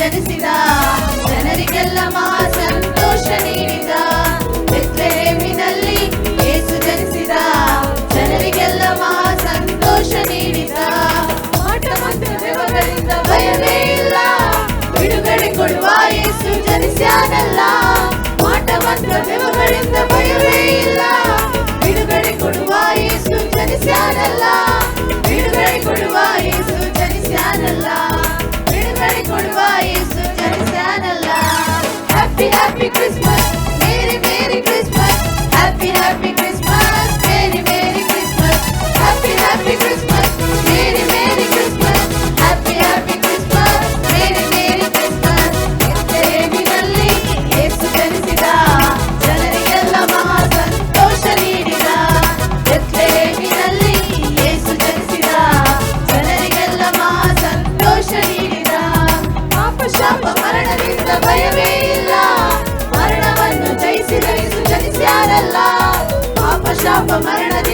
ಜನಿಸಿದ. ಜನರಿಗೆಲ್ಲ ಮಹಾ ಸಂತೋಷ ನೀಡಿದ. ಬೆತ್ಲೆಹೇಮಿನಲ್ಲಿ ಏಸು ಜನಿಸಿದ. ಜನರಿಗೆಲ್ಲ ಮಹಾ ಸಂತೋಷ ನೀಡಿದ. ಮಾಟ ಮತ್ತು ದೆವ್ವಗಳಿಂದ ಭಯವೇ ಇಲ್ಲ. ಬಿಡುಗಡೆ ಕೊಡುವ ಏಸು ಜನಿಸ್ಯಾನಲ್ಲ. ಮಾಟ ಮತ್ತು ದೆವ್ವಗಳಿಂದ ಭಯವೇ ಇಲ್ಲ. மரணத்தை